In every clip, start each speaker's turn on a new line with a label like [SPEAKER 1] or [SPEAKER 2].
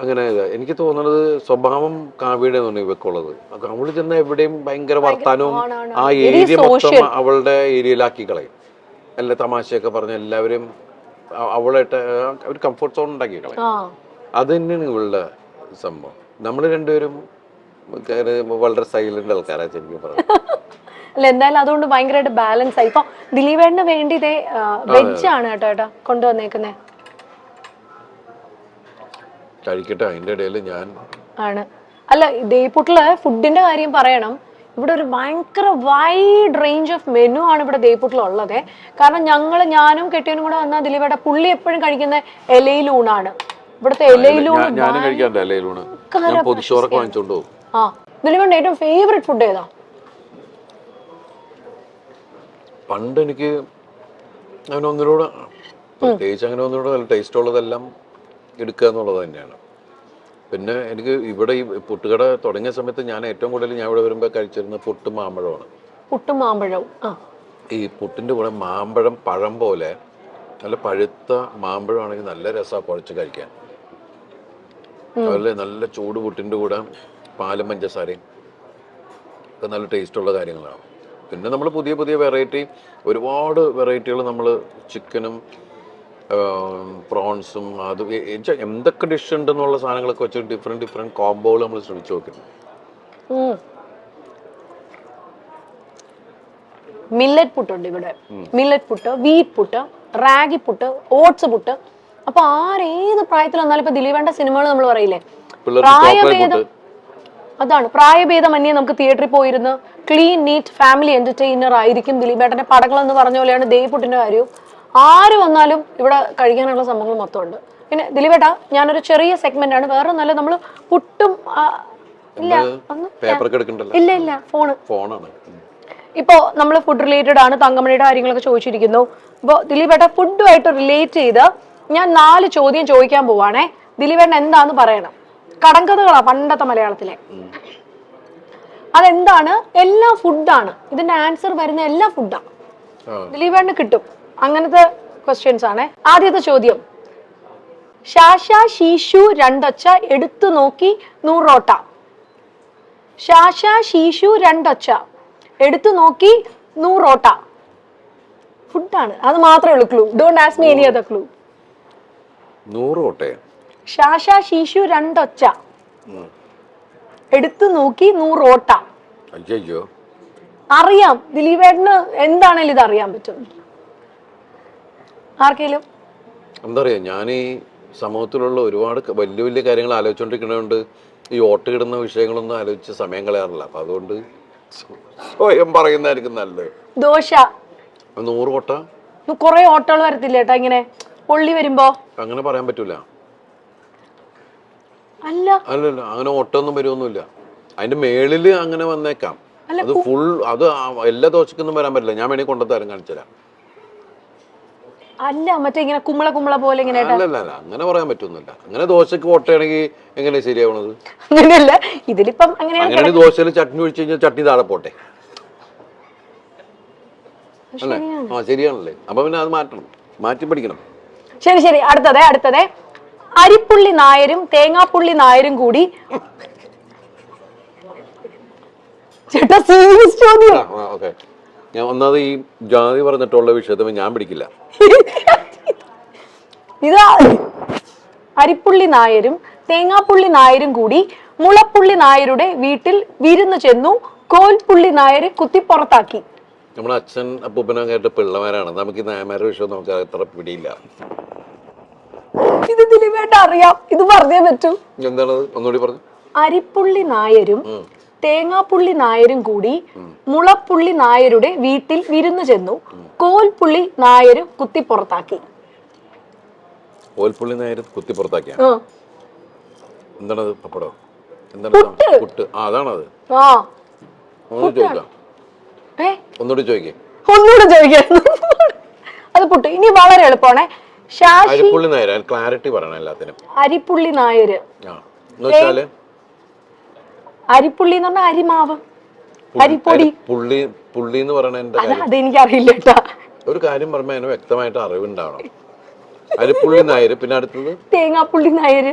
[SPEAKER 1] അങ്ങനെ എനിക്ക് തോന്നുന്നത് സ്വഭാവം കാവ്യയുടെ ഇവക്കുള്ളത്. അവൾ ചെന്ന എവിടെയും ഭയങ്കര വർത്താനവും ആ ഏരിയ മൊത്തം അവളുടെ ഏരിയയിലാക്കി കളയും. എല്ലാ തമാശയൊക്കെ പറഞ്ഞ് എല്ലാവരും അവളായിട്ട് ഒരു കംഫർട്ട് സോൺ ഉണ്ടാക്കി കളയും. അത് തന്നെയാണ് ഇവളുടെ സംഭവം. നമ്മൾ രണ്ടുപേരും വളരെ സൈലന്റ് ആൾക്കാരാ ശരിക്കും പറഞ്ഞു.
[SPEAKER 2] അല്ല എന്തായാലും അതുകൊണ്ട് ഭയങ്കരമായിട്ട് ബാലൻസ് ആയി. ഇപ്പൊ ദിലീപേടിന് വേണ്ടി ഇതേ വെജ് ആണ് കേട്ടോ ഏട്ടാ കൊണ്ടുവന്നേക്കുന്നേ.
[SPEAKER 1] കഴിക്കട്ടെ അതിന്റെ ഇടയിൽ ഞാൻ
[SPEAKER 2] ആണ്. അല്ല ദേപ്പുട്ടിൽ ഫുഡിന്റെ കാര്യം പറയണം. ഇവിടെ ഒരു ഭയങ്കര വൈഡ് റേഞ്ച് ഓഫ് മെനു ആണ് ഇവിടെ ദേപ്പുട്ടിൽ ഉള്ളത്. കാരണം ഞങ്ങൾ ഞാനും കെട്ടിയനും കൂടെ വന്ന ദിലീപേട്ട പുള്ളി എപ്പോഴും കഴിക്കുന്ന ഇലയിലൂണാണ് ഇവിടുത്തെ ഇലയിലൂണ്
[SPEAKER 1] ഞാൻ- ഞാനും കഴിക്കാറുണ്ട് അല്ലേലൂണ് ഞാൻ പൊതിച്ചോറൊക്കെ വാങ്ങിച്ചോണ്ട് പോകും.
[SPEAKER 2] ആ ദിലീപേട്ട ഏറ്റവും ഫേവറേറ്റ് ഫുഡ് ഏതാ?
[SPEAKER 1] പണ്ട് എനിക്ക് അങ്ങനെ ഒന്നിനോട് പ്രത്യേകിച്ച് അങ്ങനെ ഒന്നിനോട് നല്ല ടേസ്റ്റ് ഉള്ളതെല്ലാം എടുക്കുക എന്നുള്ളത് തന്നെയാണ്. പിന്നെ എനിക്ക് ഇവിടെ ഈ പുട്ടുകട തുടങ്ങിയ സമയത്ത് ഞാൻ ഏറ്റവും കൂടുതൽ ഞാൻ ഇവിടെ വരുമ്പോൾ കഴിച്ചിരുന്ന പുട്ട് മാമ്പഴമാണ്.
[SPEAKER 2] പുട്ട് മാമ്പഴം
[SPEAKER 1] ഈ പുട്ടിന്റെ കൂടെ മാമ്പഴം പഴം പോലെ നല്ല പഴുത്ത മാമ്പഴമാണെങ്കിൽ നല്ല രസമാണ് കുഴച്ച് കഴിക്കാൻ. അതുപോലെ നല്ല ചൂട് പുട്ടിന്റെ കൂടെ പാലും പഞ്ചസാരയും ഒക്കെ നല്ല ടേസ്റ്റുള്ള കാര്യങ്ങളാണ്. പിന്നെ നമ്മൾ പുതിയ പുതിയ വെറൈറ്റി ഒരുപാട് വെറൈറ്റികൾ നമ്മൾ ചിക്കനും പ്രോൺസും അത് എന്തൊക്കെ ഡിഷ് ഉണ്ടെന്നുള്ള സാധനങ്ങളൊക്കെ വെച്ച് ഡിഫറെന്റ് ഡിഫറെന്റ് കോംബോകൾ നമ്മൾ ശ്രമിച്ചു നോക്കുന്നു
[SPEAKER 2] മില്ലറ്റ് പുട്ടുണ്ട് ഇവിടെ. Millet puttu wheat puttu ragi puttu oats puttu. അപ്പൊ ആരേത് പ്രായത്തിൽ വന്നാലും ഇപ്പൊ ദിലീപേണ്ട സിനിമകൾ നമ്മൾ പറയില്ലേ?
[SPEAKER 1] പ്രായഭേദം അതാണ്
[SPEAKER 2] പ്രായഭേദം അതാണ്. പ്രായഭേദമന്യേ നമുക്ക് തിയേറ്ററിൽ പോയിരുന്ന് ക്ലീൻ നീറ്റ് ഫാമിലി എന്റർടൈനർ ആയിരിക്കും ദിലീപേട്ടന്റെ പടങ്ങൾ എന്ന് പറഞ്ഞ പോലെയാണ് ദേവിപുട്ടിന്റെ കാര്യവും. ആര് വന്നാലും ഇവിടെ കഴിക്കാനുള്ള സംഭവങ്ങൾ മൊത്തമുണ്ട്. പിന്നെ ദിലീപേട്ട ഞാനൊരു ചെറിയ സെഗ്മെന്റ് ആണ്. വേറെ നല്ല നമ്മൾ പുട്ടും ഇല്ല ഇല്ല ഇല്ല ഫോണ്.
[SPEAKER 1] ഫോണാണ്.
[SPEAKER 2] ഇപ്പോ നമ്മൾ ഫുഡ് റിലേറ്റഡ് ആണ് തങ്കമണിയുടെ കാര്യങ്ങളൊക്കെ ചോദിച്ചിരിക്കുന്നു. ഇപ്പോൾ ദിലീപേട്ട ഫുഡുമായിട്ട് റിലേറ്റ് ചെയ്ത് ഞാൻ നാല് ചോദ്യം ചോദിക്കാൻ പോവാണേ. ദിലീപേട്ടൻ എന്താന്ന് പറയണം. കടങ്കഥകളാ പണ്ടത്തെ മലയാളത്തിലെ. അതെന്താണ്? എല്ലാ ഫുഡാണ് ഇതിന്റെ ആൻസർ വരുന്ന എല്ലാ ഫുഡാണ് ദിലീപേട്ടന് കിട്ടും. അങ്ങനത്തെ ക്വസ്റ്റ്യൻസ് ആണ്. ആദ്യത്തെ ചോദ്യം. ശാശ ശീശു രണ്ടൊച്ച എടുത്തു നോക്കി നൂറോട്ട. ശാശ ശീശു രണ്ടൊച്ച എടുത്തു നോക്കി നൂറോട്ട. ഫുഡാണ് അത് മാത്രമേ ഉള്ളൂ clue don't ask me any other clue
[SPEAKER 1] നൂറോട്ടെ.
[SPEAKER 2] ശാശ ശീശു രണ്ടൊച്ച എടുത്തു നോക്കി നൂറോട്ട. അറിയാം. ദിലീപേട്ടന് എന്താണേലും ഇത് അറിയാൻ പറ്റും. ആർക്കെങ്കിലും?
[SPEAKER 1] എന്താ പറയാ ഞാൻ ഈ സമൂഹത്തിലുള്ള ഒരുപാട് വലിയ വലിയ കാര്യങ്ങൾ ആലോചിച്ചുകൊണ്ടിരിക്കുന്നതുകൊണ്ട് ഈ ഓട്ട് കിടുന്ന വിഷയങ്ങളൊന്നും ആലോചിച്ച് സമയം കളയാറില്ല. അപ്പൊ അതുകൊണ്ട് സ്വ- സ്വയം പറയുന്നതായിരിക്കും നല്ലത്.
[SPEAKER 2] ദോശ.
[SPEAKER 1] നൂറ് കോട്ട
[SPEAKER 2] കുറെ ഓട്ടോകൾ വരത്തില്ല കേട്ടോ ഇങ്ങനെ? പൊള്ളി വരുമ്പോ?
[SPEAKER 1] അങ്ങനെ പറയാൻ പറ്റൂല.
[SPEAKER 2] അല്ല.
[SPEAKER 1] അല്ലല്ല അങ്ങനെ ഓട്ടൊന്നും വരുമൊന്നുമില്ല അതിന്റെ മേളിൽ അങ്ങനെ വന്നേക്കാം. അത് ഫുൾ അത് എല്ലാ ദോശക്കൊന്നും വരാൻ പറ്റില്ല. ഞാൻ വേണമെങ്കിൽ കൊണ്ടുത്തരാൻ കാണിച്ചുതരാം.
[SPEAKER 2] അല്ല മറ്റേ ഇങ്ങനെ കുമ്മള കുമ്മള പോലെ ഇങ്ങനെ
[SPEAKER 1] അല്ലല്ല അങ്ങനെ പറയാൻ പറ്റൊന്നുമില്ല. അങ്ങനെ ദോശക്ക് ഓട്ടയാണെങ്കിൽ എങ്ങനെ ശരിയാവണത്?
[SPEAKER 2] അങ്ങനെയല്ല ഇതിലിപ്പം അങ്ങനെയാണ്
[SPEAKER 1] അങ്ങനെ ദോശയിൽ ചട്നി ഒഴിച്ചു കഴിഞ്ഞാൽ ചട്നി താഴെ പോട്ടെ. അല്ലേ? ആ ശരിയാണല്ലേ? അപ്പൊ പിന്നെ അത് മാറ്റണം. മാറ്റി പഠിക്കണം
[SPEAKER 2] ശരി ശരി അടുത്തത് അടുത്തത്. അരിപ്പുള്ളി നായരും തേങ്ങാപ്പുള്ളി നായരും കൂടി. ചേട്ടാ സീരിയസ് ചോദ്യം
[SPEAKER 1] ഞാൻ ഒന്നാമത് ഈ ജാതി പറഞ്ഞിട്ടുള്ള വിഷയത്തിൽ ഞാൻ പിടിക്കില്ല.
[SPEAKER 2] ഇതാ അരിപ്പുള്ളി നായരും തേങ്ങാപ്പുള്ളി നായരും കൂടി മുളപ്പുള്ളി നായരുടെ വീട്ടിൽ വിരുന്ന് ചെന്നു കോൽപ്പുള്ളി നായരെ കുത്തിപ്പുറത്താക്കി.
[SPEAKER 1] നമ്മുടെ അച്ഛൻ അപ്പൂപ്പനൊക്കെ പിള്ളമാരാണ്. നമുക്ക് ഈ നായമാരുടെ വിഷയം നമുക്ക് അത്ര പിടിയില്ല.
[SPEAKER 2] ഇത് ദിലീപേട്ട അറിയാം. ഇത് പറഞ്ഞേ പറ്റൂ.
[SPEAKER 1] എന്താണത് ഒന്നുകൂടി പറഞ്ഞു.
[SPEAKER 2] അരിപ്പുള്ളി നായരും തേങ്ങാപ്പുള്ളി നായരും കൂടി മുളപ്പുള്ളി നായരുടെ വീട്ടിൽ വിരുന്നു ചെന്നു. കോൽപ്പുള്ളി നായരും കുത്തിപ്പുറത്താക്കി
[SPEAKER 1] കോൽപ്പുള്ളി നായരും
[SPEAKER 2] കുത്തിപ്പുറത്താക്കിയ
[SPEAKER 1] എന്താണത് പപ്പടോ? എന്താണ് സാധനം? പുട്ട്. ആ അതാണത്.
[SPEAKER 2] ആ.
[SPEAKER 1] ഒന്നുകൂടി ചോദിക്കാം.
[SPEAKER 2] ഏ?
[SPEAKER 1] ഒന്നുകൂടി ചോദിക്കേ.
[SPEAKER 2] ഒന്നുകൂടെ ചോദിക്കായിരുന്നു അത് പുട്ട്. ഇനി വളരെ എളുപ്പമാണേ.
[SPEAKER 1] അരിപ്പുള്ളി ക്ലാരിറ്റി പറയണം എല്ലാത്തിനും.
[SPEAKER 2] അരിപ്പുള്ളി നായര്. അരിപ്പുള്ളി എന്ന് പറഞ്ഞാൽ അരിമാവ്. അരിപ്പൊടി.
[SPEAKER 1] പുള്ളി പുള്ളി എന്ന് പറയണ എന്റെ
[SPEAKER 2] അത് എനിക്ക് കേട്ടാ
[SPEAKER 1] ഒരു കാര്യം പറയുമ്പോൾ അതിന് വ്യക്തമായിട്ട് അറിവുണ്ടാവണം. അരിപ്പുള്ളി നായർ പിന്നെ അടുത്തത്?
[SPEAKER 2] തേങ്ങാപ്പുള്ളി നായര്.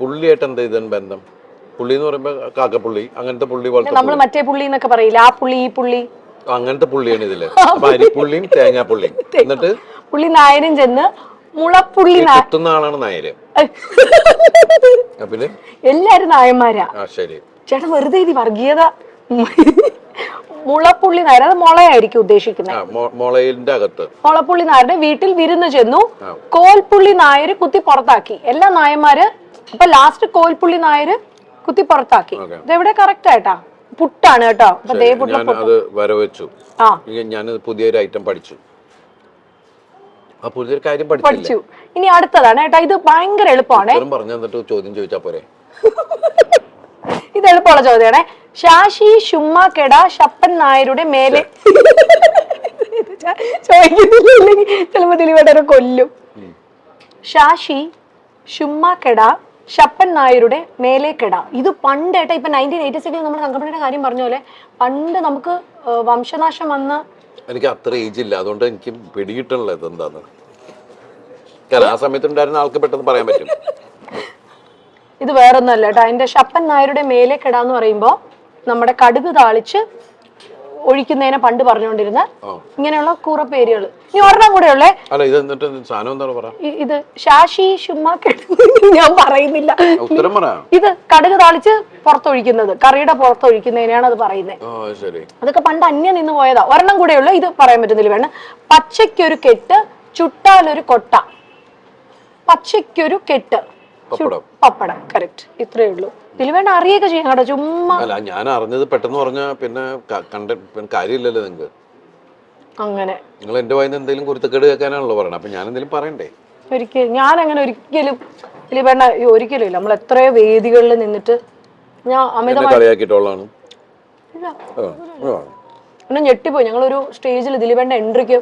[SPEAKER 1] പുള്ളിയായിട്ട് എന്താ ഇതാണ് ബന്ധം? പുള്ളി എന്ന് പറയുമ്പോ കാക്കപ്പുള്ളി അങ്ങനത്തെ പുള്ളി പോലത്തെ
[SPEAKER 2] നമ്മൾ മറ്റേ പുള്ളി എന്നൊക്കെ പറയില്ല? ആ പുള്ളി ഈ പുള്ളി.
[SPEAKER 1] അങ്ങനത്തെ പുള്ളിയാണ് ഇതിൽ. അപ്പൊ അരിപ്പുള്ളിയും തേങ്ങാപ്പുള്ളിയും. എന്നിട്ട്?
[SPEAKER 2] പുള്ളി നായരും ചെന്ന് മുളപ്പുള്ളി
[SPEAKER 1] കുത്തുന്ന ആളാണ് നായര്. പിന്നെ?
[SPEAKER 2] എല്ലാരും നായന്മാരാ.
[SPEAKER 1] ആ ശരി.
[SPEAKER 2] ചേട്ടാ വെറുതെ ഇത് വർഗീയത മുളപ്പുള്ളി നായർ അത് മുളയായിരിക്കും ഉദ്ദേശിക്കുന്നത്
[SPEAKER 1] അകത്ത്.
[SPEAKER 2] മുളപ്പുള്ളി നായരുടെ വീട്ടിൽ വിരുന്ന് ചെന്നു. കോൽപ്പുള്ളി നായർ കുത്തി പുറത്താക്കി. എല്ലാ നായന്മാര് അപ്പൊ ലാസ്റ്റ് കോൽപ്പുള്ളി നായർ കുത്തി പുറത്താക്കി. ഇതെവിടെ കറക്റ്റ് ആയിട്ടാ? പുട്ടാണ് കേട്ടോ.
[SPEAKER 1] അത് വരവച്ചു. ഞാൻ പുതിയൊരു ഐറ്റം പഠിച്ചു. പുതിയൊരു കാര്യം
[SPEAKER 2] പഠിച്ചു. ഇനി അടുത്തതാണ് കേട്ടോ. ഇത് ഭയങ്കര എളുപ്പമാണ്.
[SPEAKER 1] ഉത്തരം പറഞ്ഞു തന്നിട്ട് ചോദ്യം ചോദിച്ചാ പോരെ?
[SPEAKER 2] ഇത് എളുപ്പമുള്ള ചോദ്യമാണ്. ശാശി കെട ശപ്പൻ നായരുടെ മേലെ. ചോദിക്കുന്നില്ലെങ്കിൽ കൊല്ലും. ശാശി കെട ശപ്പൻ നായരുടെ മേലെ കെട. ഇത് പണ്ട് ഏട്ടാ ഇപ്പൊ നയന്റീൻ എയ്റ്റി സിക്സിൽ നമ്മൾ സംഘടനയുടെ കാര്യം പറഞ്ഞ പോലെ പണ്ട് നമുക്ക് വംശനാശം വന്ന്
[SPEAKER 1] എനിക്ക് അത്ര ഏജ് ഇല്ല. അതുകൊണ്ട് എനിക്ക് പിടികിട്ടണല്ലോ ഇതെന്താന്ന്. കാരണം ആ സമയത്തുണ്ടായിരുന്ന ആൾക്ക് പെട്ടെന്ന് പറയാൻ പറ്റും.
[SPEAKER 2] ഇത് വേറൊന്നല്ല കേട്ടോ. അതിന്റെ ശപ്പൻ നായരുടെ മേലെ എന്ന് പറയുമ്പോ നമ്മുടെ കടുക് താളിച്ച് ഒഴിക്കുന്നതിനെ പണ്ട് പറഞ്ഞുകൊണ്ടിരുന്ന ഇങ്ങനെയുള്ള കൂറപ്പേരുകൾ. ഇനി ഒരെണ്ണം കൂടെ ഉള്ളേ.
[SPEAKER 1] ഇത്
[SPEAKER 2] ശാശി ഞാൻ പറയുന്നില്ല. ഇത് കടുക് താളിച്ച് പുറത്തൊഴിക്കുന്നത് കറിയുടെ പുറത്തൊഴിക്കുന്നതിനാണ് അത് പറയുന്നത്. അതൊക്കെ പണ്ട് അന്യം നിന്ന് പോയതാ. ഒരെണ്ണം കൂടെ ഉള്ളു ഇത് പറയാൻ പറ്റുന്നില്ല വേണം പച്ചയ്ക്കൊരു കെട്ട് ചുട്ടാലൊരു കൊട്ട. പച്ചയ്ക്കൊരു കെട്ട്.
[SPEAKER 1] പപ്പടം.
[SPEAKER 2] കറക്റ്റ് ഇത്രയേ ഉള്ളൂ. ഇതിൽ വേണ്ട അറിയൊക്കെ ചെയ്യാം കേട്ടോ ചുമ്മാ.
[SPEAKER 1] അല്ല ഞാൻ അറിഞ്ഞത് പെട്ടെന്ന് പറഞ്ഞാ പിന്നെ കണ്ട കാര്യമില്ലല്ലോ നിങ്ങൾക്ക്
[SPEAKER 2] അങ്ങനെ.
[SPEAKER 1] നിങ്ങൾ എന്റെ വായിന്ന് എന്തെങ്കിലും കുരുത്തക്കേട് കേൾക്കാനാണല്ലോ പറയണത് അപ്പൊ ഞാൻ എന്തെങ്കിലും പറയണ്ടേ?
[SPEAKER 2] ഒരിക്കലും ഞാൻ അങ്ങനെ ഒരിക്കലും വേണ്ട ഒരിക്കലും ഇല്ല. നമ്മൾ എത്രയോ വേദികളിൽ നിന്നിട്ട് ഞാൻ
[SPEAKER 1] അമിതമായിട്ടുള്ളതാണ്.
[SPEAKER 2] പിന്നെ ഞെട്ടിപ്പോയി. ഞങ്ങളൊരു സ്റ്റേജിൽ ദിലീപേണ്ട എൻട്രിക്ക്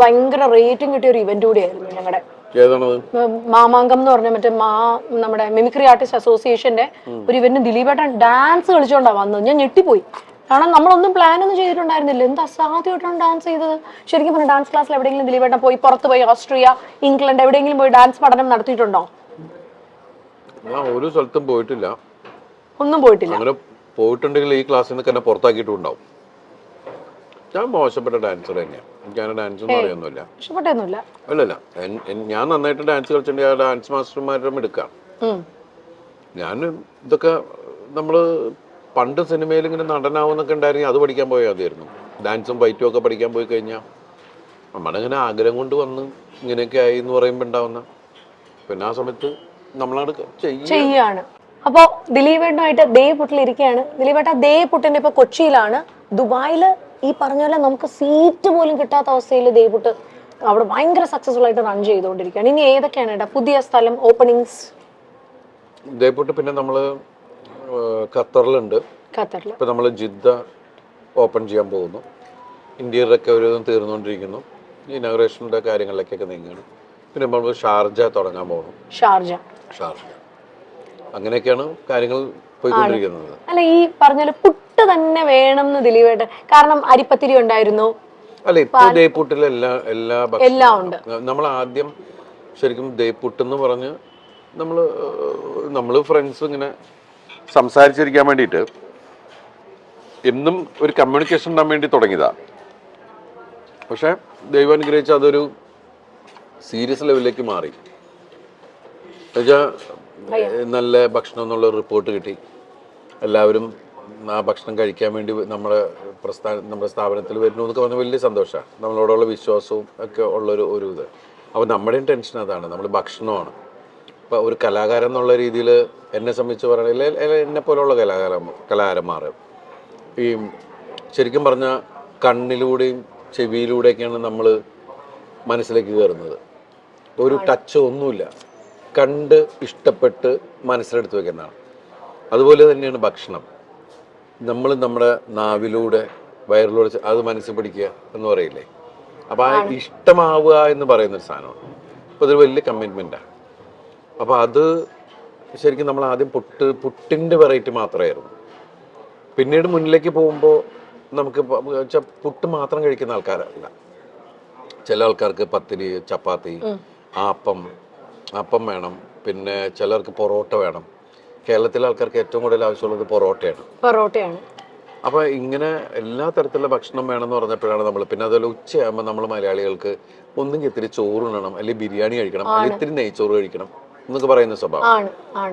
[SPEAKER 2] ഭയങ്കര റേറ്റിംഗ് കിട്ടിയ ഒരു ഇവന്റ് കൂടിയായിരുന്നു. മാമാങ്കം എന്ന് പറഞ്ഞ മറ്റേ മാ നമ്മുടെ മിമിക്രി ആർട്ടിസ്റ്റ് അസോസിയേഷന്റെ ഒരു ഇവന്റ് ദിലീപേട്ടൻ ഡാൻസ് കളിച്ചോണ്ടാ വന്നത്. ഞാൻ ഞെട്ടിപ്പോയി. കാരണം നമ്മളൊന്നും പ്ലാൻ ഒന്നും ചെയ്തിട്ടുണ്ടായിരുന്നില്ല. എന്ത് അസാധ്യമായിട്ടാണ് ഡാൻസ് ചെയ്തത്? ശരിക്കും പറഞ്ഞ ഡാൻസ് ക്ലാസ്സിൽ എവിടെയെങ്കിലും ദിലീപേട്ടൻ പോയി പുറത്ത് പോയി ഓസ്ട്രിയ ഇംഗ്ലണ്ട് എവിടെയെങ്കിലും പോയി ഡാൻസ് പഠനം നടത്തിയിട്ടുണ്ടോ?
[SPEAKER 1] ഒരു സ്ഥലത്തും പോയിട്ടില്ല.
[SPEAKER 2] ഒന്നും പോയിട്ടില്ല.
[SPEAKER 1] അങ്ങനെ പോയിട്ടുണ്ടെങ്കിൽ ഈ ക്ലാസ്സിൽ നിന്ന് തന്നെ പുറത്താക്കിയിട്ടുണ്ടാവും. ഞാൻ മോശപ്പെട്ട ഡാൻസർ തന്നെയാണ് എനിക്ക് അങ്ങനെ ഡാൻസ് ഒന്നും അറിയൊന്നുമില്ല.
[SPEAKER 2] ഇഷ്ടപ്പെട്ടൊന്നുമില്ല.
[SPEAKER 1] അല്ലല്ല എൻ- ഞാൻ നന്നായിട്ട് ഡാൻസ് കളിച്ചിട്ടുണ്ട് ആ ഡാൻസ് മാസ്റ്റർമാരുടെ എടുക്കാം. ഞാൻ ഇതൊക്കെ നമ്മൾ പണ്ട് സിനിമയിൽ ഇങ്ങനെ നടനാവുന്നൊക്കെ ഉണ്ടായിരുന്നെങ്കിൽ അത് പഠിക്കാൻ പോയാൽ മതിയായിരുന്നു ഡാൻസും ഫൈറ്റും ഒക്കെ പഠിക്കാൻ പോയി കഴിഞ്ഞാൽ നമ്മുടെ ഇങ്ങനെ ആഗ്രഹം കൊണ്ട് വന്ന് ഇങ്ങനെയൊക്കെ ആയി എന്ന് പറയുമ്പോൾ ഉണ്ടാവുന്ന. പിന്നെ ആ സമയത്ത് നമ്മളത് ചെയ്യും
[SPEAKER 2] ചെയ്യാണ് അപ്പോ ദിലീപേട്ടനുമായിട്ട് ദേ പുട്ടിലിരിക്കുകയാണ്. ദിലീപേട്ട ദേ പുട്ടിന്റെ ഇപ്പൊ കൊച്ചിയിലാണ്. ദുബായിൽ ഈ പറഞ്ഞ പോലെ നമുക്ക് സീറ്റ് പോലും കിട്ടാത്ത അവസ്ഥയിൽ ദേവുട്ട് അവിടെ ഭയങ്കര സക്സസ്ഫുൾ ആയിട്ട് റൺ ചെയ്തുകൊണ്ടിരിക്കുകയാണ്. ഇനി ഏതൊക്കെയാണ് ഏട്ടാ? പുതിയ സ്ഥലം ഓപ്പണിങ്സ്
[SPEAKER 1] ദേവുട്ട് പിന്നെ നമ്മൾ ഖത്തറിലുണ്ട്.
[SPEAKER 2] ഖത്തറിൽ
[SPEAKER 1] നമ്മൾ നമ്മൾ ജിദ്ദ ഓപ്പൺ ചെയ്യാൻ പോകുന്നു. ഇന്ത്യയിലൊക്കെ ഒരു തീർന്നുകൊണ്ടിരിക്കുന്നു. ഇനോഗ്രേഷന്റെ കാര്യങ്ങളിലേക്കൊക്കെ നീങ്ങുകയാണ്. പിന്നെ നമ്മൾ ഷാർജ തുടങ്ങാൻ പോകുന്നു.
[SPEAKER 2] ഷാർജ.
[SPEAKER 1] ഷാർജ. അങ്ങനെയൊക്കെയാണ് കാര്യങ്ങൾ പോയിക്കൊണ്ടിരിക്കുന്നത്.
[SPEAKER 2] അല്ല ഈ പറഞ്ഞ പുട്ട് തന്നെ വേണം എന്ന് ദിലീപേട്ടൻ കാരണം അരിപ്പത്തിരി ഉണ്ടായിരുന്നു.
[SPEAKER 1] അല്ല ഇപ്പോൾ ദേപ്പുട്ടിൽ എല്ലാ എല്ലാ
[SPEAKER 2] എല്ലാം ഉണ്ട്.
[SPEAKER 1] നമ്മൾ ആദ്യം ശരിക്കും ദേപ്പുട്ട് എന്ന് പറഞ്ഞ് നമ്മൾ നമ്മൾ ഫ്രണ്ട്സ് ഇങ്ങനെ സംസാരിച്ചിരിക്കാൻ വേണ്ടിയിട്ട് എന്നും ഒരു കമ്മ്യൂണിക്കേഷൻ ഉണ്ടാൻ വേണ്ടി തുടങ്ങിയതാ. പക്ഷെ ദൈവം അനുഗ്രഹിച്ച അതൊരു സീരിയസ് ലെവലിലേക്ക് മാറി. എന്നുവെച്ചാൽ നല്ല ഭക്ഷണം എന്നുള്ള റിപ്പോർട്ട് കിട്ടി. എല്ലാവരും ആ ഭക്ഷണം കഴിക്കാൻ വേണ്ടി നമ്മുടെ പ്രസ്ഥാന നമ്മുടെ സ്ഥാപനത്തിൽ വരുന്നു എന്നൊക്കെ പറഞ്ഞാൽ വലിയ സന്തോഷമാണ്. നമ്മളോടുള്ള വിശ്വാസവും ഒക്കെ ഉള്ളൊരു ഒരു ഇത്. അപ്പോൾ നമ്മുടെയും ടെൻഷൻ അതാണ്. നമ്മൾ ഭക്ഷണമാണ്. ഇപ്പോൾ ഒരു കലാകാരൻ എന്നുള്ള രീതിയിൽ എന്നെ സംബന്ധിച്ച് പറയുന്നത് എന്നെ പോലെയുള്ള കലാകാരൻ കലാകാരന്മാർ. ഈ ശരിക്കും പറഞ്ഞാൽ കണ്ണിലൂടെയും ചെവിയിലൂടെയൊക്കെയാണ് നമ്മൾ മനസ്സിലേക്ക് കയറുന്നത്. ഒരു ടച്ച് ഒന്നുമില്ല. കണ്ട് ഇഷ്ടപ്പെട്ട് മനസ്സിലെടുത്ത് വെക്കുന്നതാണ്. അതുപോലെ തന്നെയാണ് ഭക്ഷണം. നമ്മൾ നമ്മുടെ നാവിലൂടെ വയറിലൂടെ അത് മനസ്സിൽ പിടിക്കുക എന്ന് പറയില്ലേ? അപ്പോൾ ആ ഇഷ്ടമാവുക എന്ന് പറയുന്നൊരു സാധനമാണ്. അപ്പോൾ അതൊരു വലിയ കമ്മിറ്റ്മെന്റാണ് അപ്പോൾ അത് ശരിക്കും നമ്മൾ ആദ്യം പുട്ട് പുട്ടിന്റെ വെറൈറ്റി മാത്രമായിരുന്നു. പിന്നീട് മുന്നിലേക്ക് പോകുമ്പോൾ നമുക്ക് പുട്ട് മാത്രം കഴിക്കുന്ന ആൾക്കാരല്ല. ചില ആൾക്കാർക്ക് പത്തിരി ചപ്പാത്തി ആപ്പം അപ്പം വേണം. പിന്നെ ചിലർക്ക് പൊറോട്ട വേണം. കേരളത്തിലെ ആൾക്കാർക്ക് ഏറ്റവും കൂടുതൽ ആവശ്യമുള്ളത് പൊറോട്ടയാണ്.
[SPEAKER 2] പൊറോട്ടയാണ്.
[SPEAKER 1] അപ്പോൾ ഇങ്ങനെ എല്ലാ തരത്തിലുള്ള ഭക്ഷണം വേണമെന്ന് പറഞ്ഞപ്പോഴാണ് നമ്മൾ പിന്നെ അതുപോലെ ഉച്ചയാകുമ്പോൾ നമ്മൾ മലയാളികൾക്ക് ഒന്നെങ്കിൽ ഇത്തിരി ചോറ് ഉണ്ണണം അല്ലെങ്കിൽ ബിരിയാണി കഴിക്കണം അല്ലെങ്കിൽ ഇത്തിരി നെയ്ച്ചോറ് കഴിക്കണം എന്നൊക്കെ പറയുന്ന സ്വഭാവം.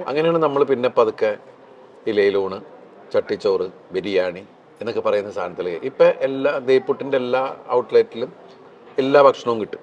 [SPEAKER 1] അങ്ങനെയാണ് നമ്മൾ പിന്നെ പതുക്കെ ഇലയിലൂണ് ചട്ടിച്ചോറ് ബിരിയാണി എന്നൊക്കെ പറയുന്ന സാധനത്തിലേക്ക്. ഇപ്പം എല്ലാ ദേപ്പുട്ടിന്റെ എല്ലാ ഔട്ട്ലെറ്റിലും എല്ലാ ഭക്ഷണവും കിട്ടും.